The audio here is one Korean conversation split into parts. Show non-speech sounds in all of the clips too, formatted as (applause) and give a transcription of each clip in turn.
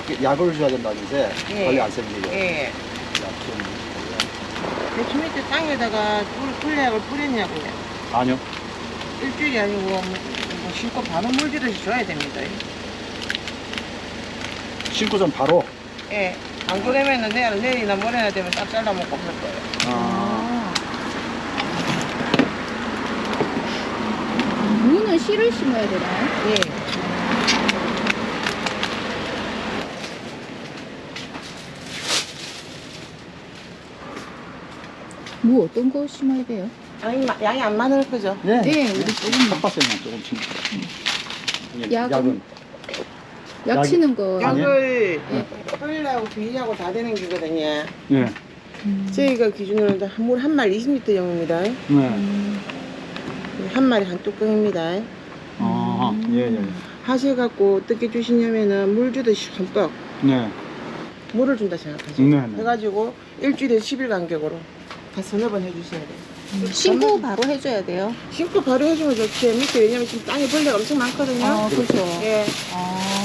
약, 약을 줘야 된다는데 예. 관리 안 생기고 예. 약좀 배추 밑에 땅에다가 물, 풀약을 뿌렸냐고요. 아니요 일주일이 아니고 뭐, 뭐 신고 바로 물 주듯이 줘야 됩니다. 신고선 바로 예. 안 그러면은 내일, 내일이나 모레나 되면 딱 잘라 먹고 할 거예요. 아, 무는 씨를 심어야 되나요? 예. 무 어떤 거 심어야 돼요? 양이, 마- 양이 안 많을 거죠? 예, 네, 우리 조금 텃밭에만 조금씩 이게 약은? 약은 약 약이- 치는 거. 아니요. 약을 예. 풀하고 비하고 다 되는 기거든요. 예, 음. 저희가 기준으로 물한 마리 20리터 용입니다. 네, 음. 한 마리 한 뚜껑입니다. 아, 예, 예, 하셔갖고 어떻게 주시냐면은 물 주듯이 흠뻑 네, 물을 준다 생각하죠. 네, 네. 해가지고 일주일에 10일 간격으로 한 서너 번 해주셔야 돼요. 신고 바로 해줘야 돼요. 심고 바로 해주면 좋지. 밑에 왜냐면 지금 땅에 벌레가 엄청 많거든요. 아, 그렇죠. 예. 아.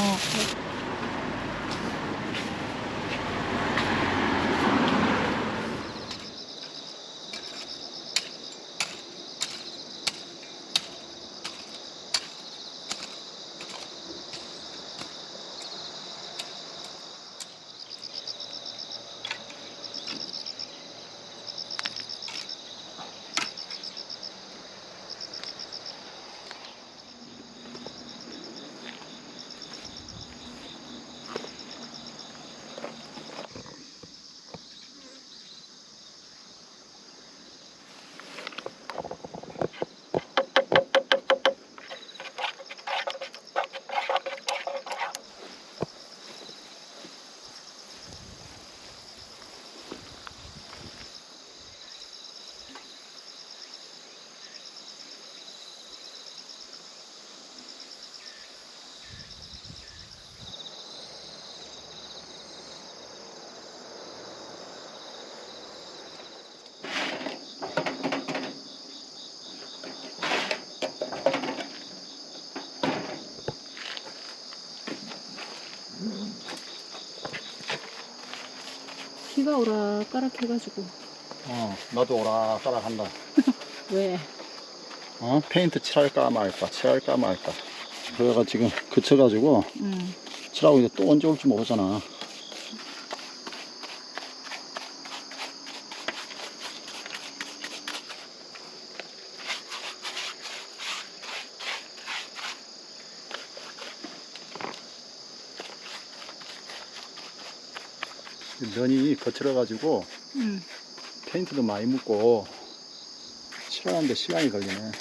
비가 오락가락 해가지고. 어, 나도 오락가락 한다. (laughs) 왜? 어, 페인트 칠할까 말까, 칠할까 말까. 그래가 지금 그쳐가지고 음. 칠하고 이제 또 언제 올지 모르잖아. 면이 거칠어가지고 음. 페인트도 많이 묻고 칠하는데 시간이 걸리네.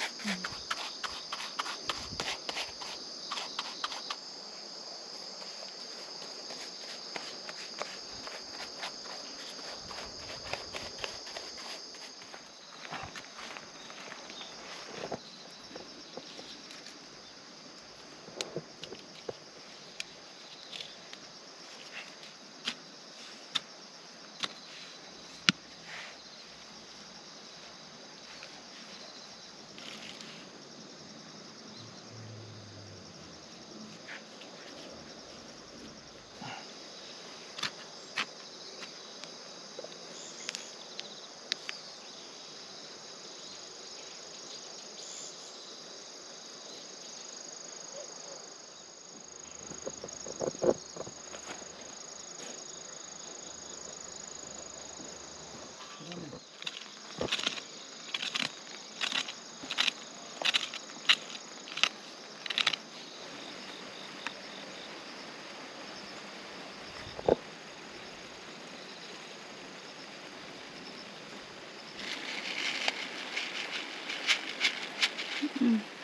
Mm -mm.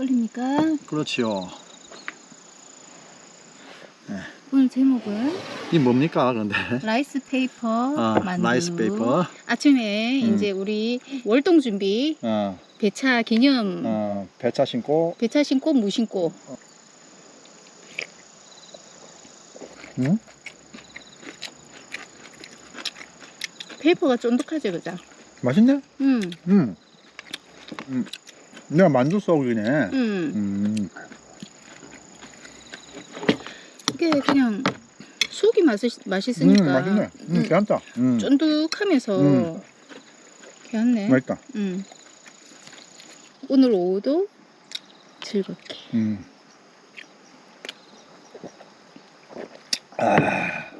걸리입니까? 그렇지요. 오늘 제목은 이 뭡니까, 그런데? 라이스 페이퍼 아, 만두. 라이스 페이퍼. 아침에 음. 이제 우리 월동 준비 어, 배차 기념 어, 배차 신고. 배차 신고 무 신고 응? 페이퍼가 쫀득하죠, 그죠? 맛있네? 음, 응. 음. 내가 만두 쏘기네. 음. 음. 이게 그냥 속이 맛있, 맛있으니까 음, 맛있네. 음, 음, 괜찮다. 음. 쫀득하면서 음. 괜찮네. 맛있다. 음. 오늘 오후도 즐겁게. 음. 아.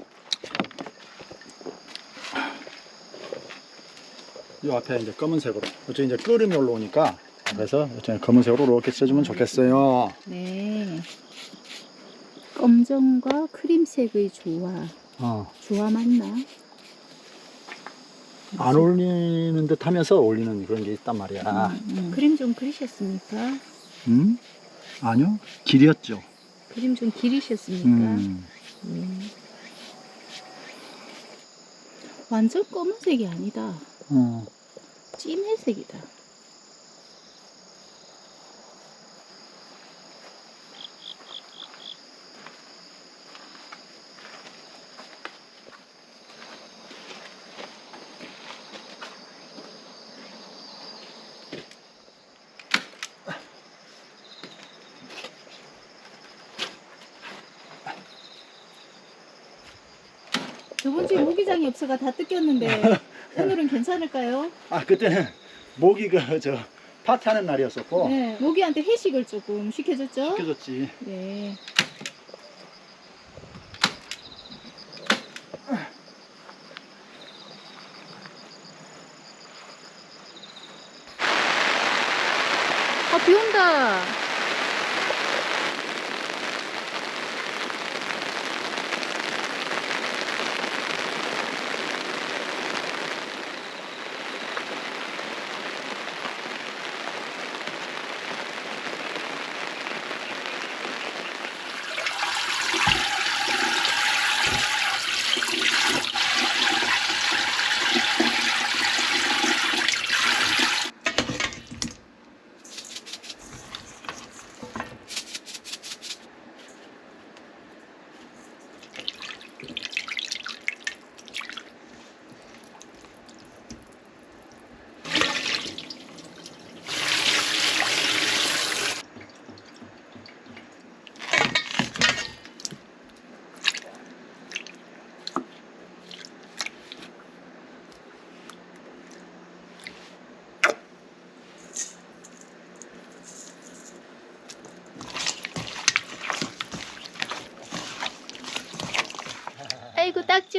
이 앞에 이제 검은색으로. 어째 이제 끓음이 올라오니까 그래서 검은색으로 이렇게 써주면 좋겠어요. 네. 검정과 크림색의 조화. 어. 조화 맞나? 안 어울리는 듯 하면서 어울리는 그런 게 있단 말이야. 음, 음. 그림 좀 그리셨습니까? 음? 아니요. 길이었죠. 그림 좀 기리셨습니까? 음. 음. 완전 검은색이 아니다. 어. 찐회색이다. 저번 모기장이 없어가 다 뜯겼는데 (laughs) 오늘은 괜찮을까요? 아, 그때는 모기 그, 저, 파티하는 날이었었고. 네, 모기한테 회식을 조금 시켜줬죠? 시켜줬지. 네. 아, 비 온다.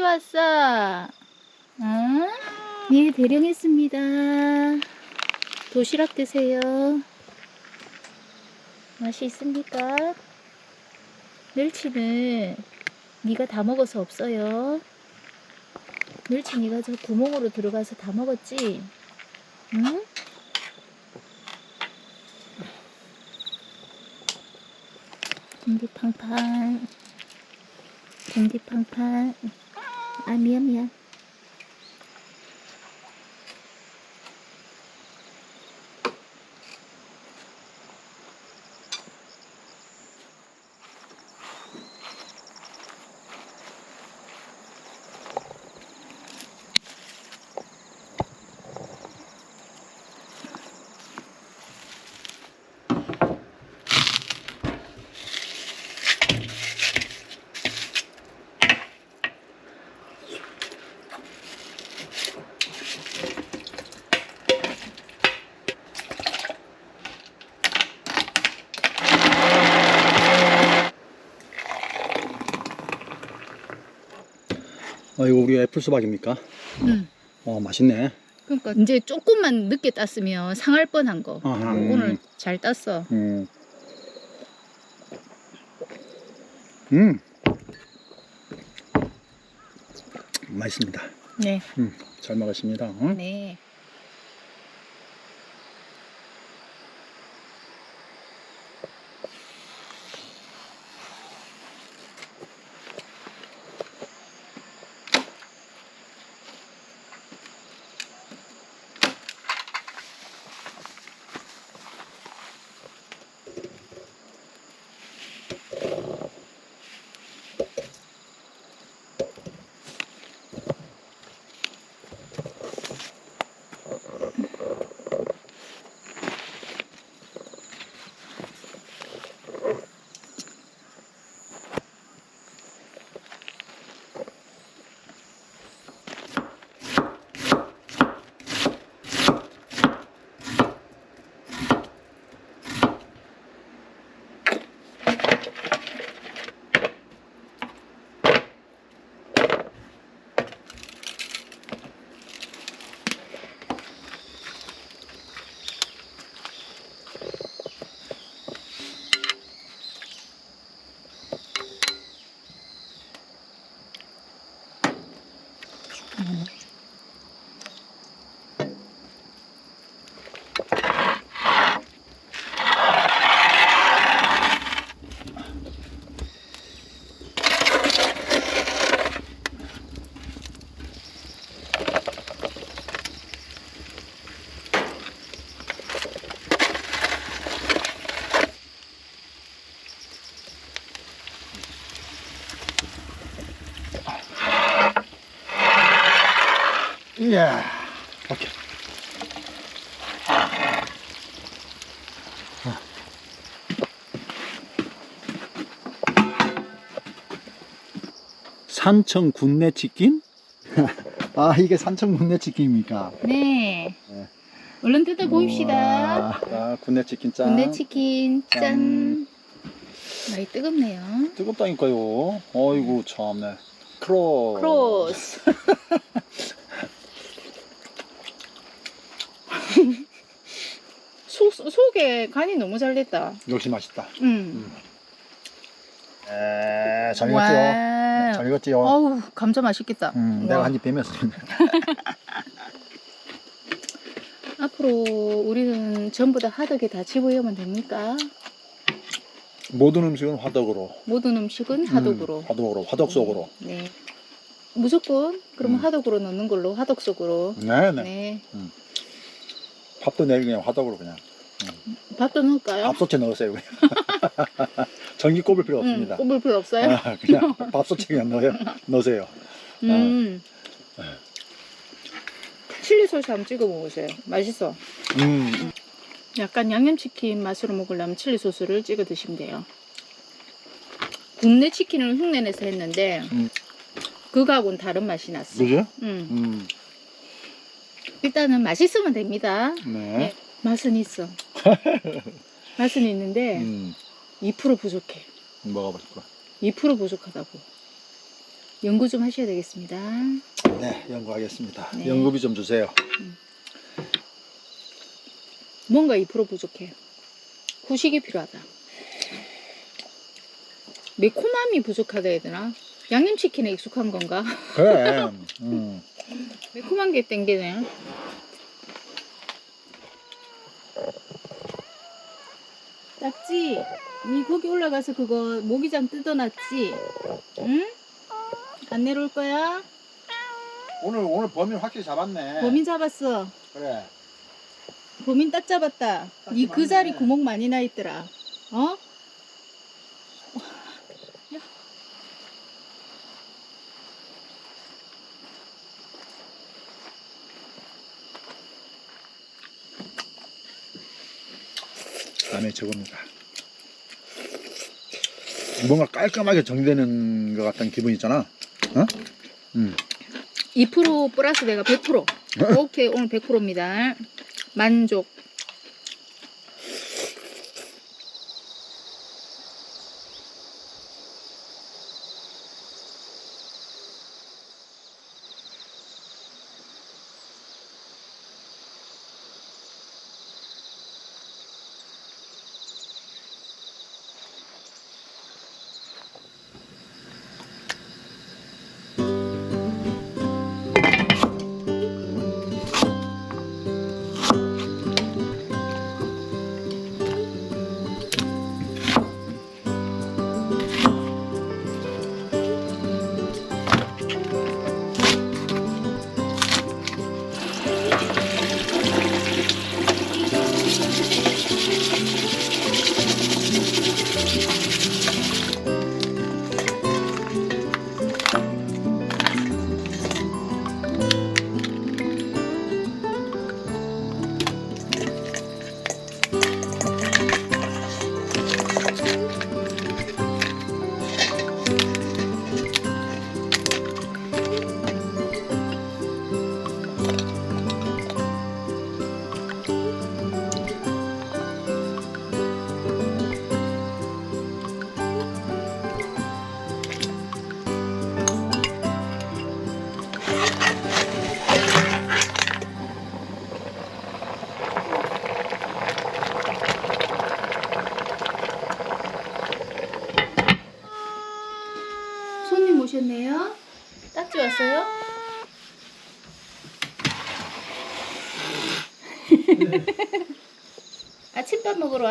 딱지 왔어. 응? 네 대령했습니다. 도시락 드세요. 맛이 있습니까? 멸치는 네가 다 먹어서 없어요. 멸치 네가 저 구멍으로 들어가서 다 먹었지? 응? 딩디팡팡 딩디팡팡 아 미안 어, 이거 우리 애플 수박입니까? 음. 어, 맛있네. 그러니까 이제 조금만 늦게 땄으면 상할 뻔한 거. 아하. 오늘 잘 땄어. 음. 음. 맛있습니다. 네. 음, 잘 먹었습니다. 응? 네. 산청 군내 치킨? (laughs) 아 이게 산청 군내 치킨입니까? 네. 네. 얼른 뜯어 보입시다. 아 군내 치킨 짠. 군대 치킨 짠. 짠. 많이 뜨겁네요. 뜨겁다니까요. 어이구 참네. 크로. 크로스. 속 (laughs) 속에 간이 너무 잘 됐다. 역시 맛있다. 음. 에, 잘 익었지 요. 와. 잘 익었지요. 어우 감자 맛있겠다. 음, 와. 내가 한입 베면습니다. (laughs) 앞으로 우리는 전부 다 하덕에 다 집어오면 됩니까? 모든 음식은 화덕으로. 모든 음식은 하덕으로. 음, 화덕으로, 화덕 속으로. 네. 무조건 그러면 음. 하덕으로 넣는 걸로 하덕 속으로. 네, 네. 네. 밥도 내일 그냥 화덕으로 그냥. 밥도 넣을까요? 밥솥에 넣으세요. 그냥. (laughs) 전기 꼽을 필요 음, 없습니다. 꼽을 필요 없어요? 아, 그냥 (laughs) 밥솥에 그냥 넣어요. 넣으세요. 음. 네. 칠리 소스 한번 찍어 먹으세요. 맛있어. 음, 약간 양념치킨 맛으로 먹으려면 칠리 소스를 찍어 드시면 돼요. 굽네 치킨을 흉내내서 했는데 음. 그거하고는 다른 맛이 났어. 그죠? 음. 음, 일단은 맛있으면 됩니다. 네. 네. 맛은 있어. (laughs) 맛은 있는데 음, 2% 부족해. 먹어볼까. 2% 부족하다고. 연구 좀 하셔야 되겠습니다. 네, 연구하겠습니다. 네. 연구비 좀 주세요. 뭔가 2% 부족해. 후식이 필요하다. 매콤함이 부족하다 해야 되나? 양념치킨에 익숙한 건가? (laughs) 그래. 음. 매콤한 게 땡기네. 딱지, 니 거기 올라가서 그거 모기장 뜯어놨지? 응? 안 내려올 거야? 오늘 오늘 범인 확실히 잡았네. 범인 잡았어. 그래. 범인 딱 잡았다. 딱니그 잡았네. 자리 구멍 많이 나 있더라. 어? 다음에 저겁니다. 뭔가 깔끔하게 정리되는 것 같은 기분 있잖아. 어? 음. 2% 플러스 내가 100%. 오케이, 오늘 100%입니다. 만족.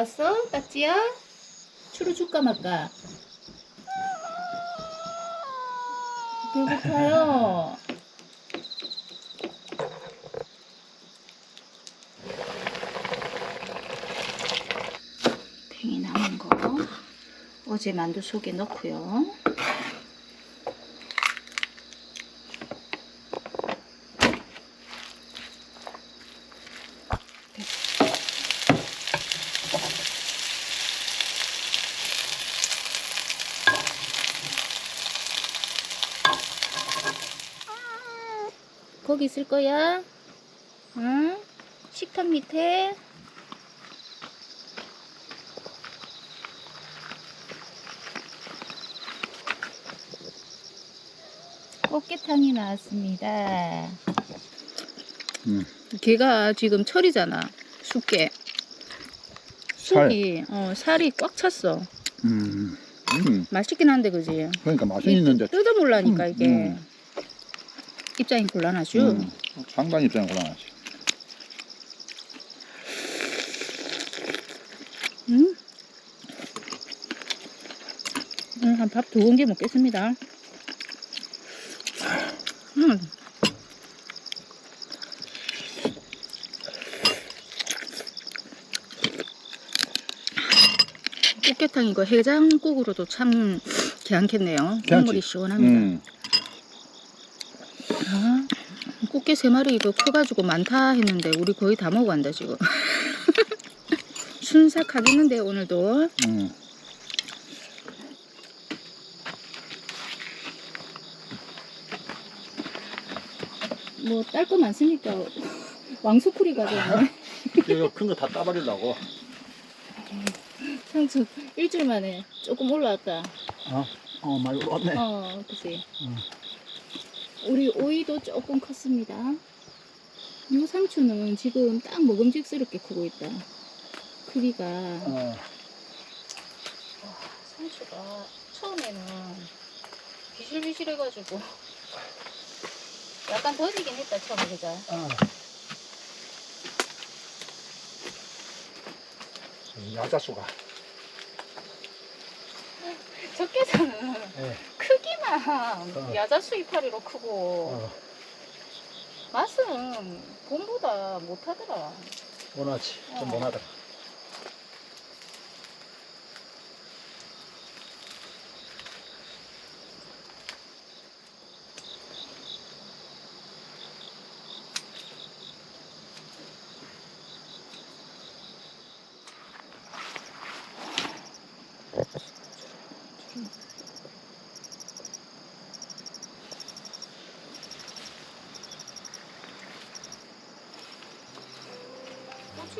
왔어? 딱지야? 추루 줄까 말까? 배고파요. 팽이 남은 거 어제 만두 속에 넣고요. 거야? 응? 식탁 밑에? 꽃게탕이 나왔습니다. 음. 걔가 지금 철이잖아. 살. 쑥이 어, 살이 꽉 찼어. 음. 음. 맛있긴 한데 그지? 그러니까 맛은 있는데 뜯어 먹으니까 음, 이게 음. 입장이 곤란하죠. 음, 상당히 입장이 곤란하지. 음. 음, 한밥 두 공기 먹겠습니다. 음. 꽃게탕 이거 해장국으로도 참 괜찮겠네요. 국물이 시원합니다. 음. 아, 꽃게 세 마리 이거 커가지고 많다 했는데 우리 거의 다 먹어간다 지금. (laughs) 순삭하겠는데 오늘도. 음. 뭐 딸 거 많으니까 왕수풀이 가져오네. 이거 큰 거 다 따버리려고. 상추 일주일 만에 조금 올라왔다. 어, 어 많이 올랐네. 어, 그치. 음. 우리 오이도 조금 컸습니다. 이 상추는 지금 딱 먹음직스럽게 크고 있다. 크기가. 어. 상추가 처음에는 비실비실해가지고 약간 더지긴 했다 처음에 그자. 어. 야자수가. (laughs) 적게서는 예. 크기만 어. 야자수 이파리로 크고 어. 맛은 봄보다 못하더라. 원하지. 좀 어. 원하더라.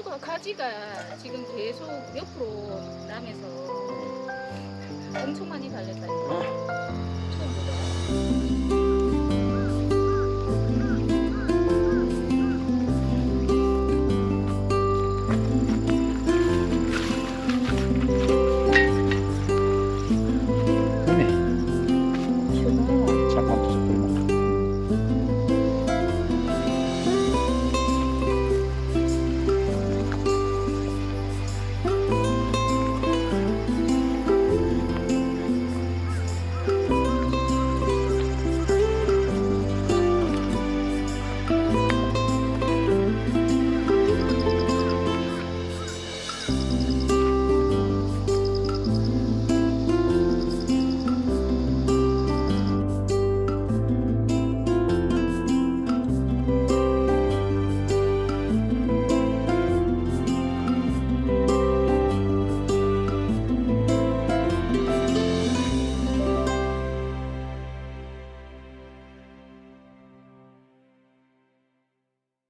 고추 가 가지가 지금 계속 옆으로 나면서 엄청 많이 달렸다니까. 처음보다.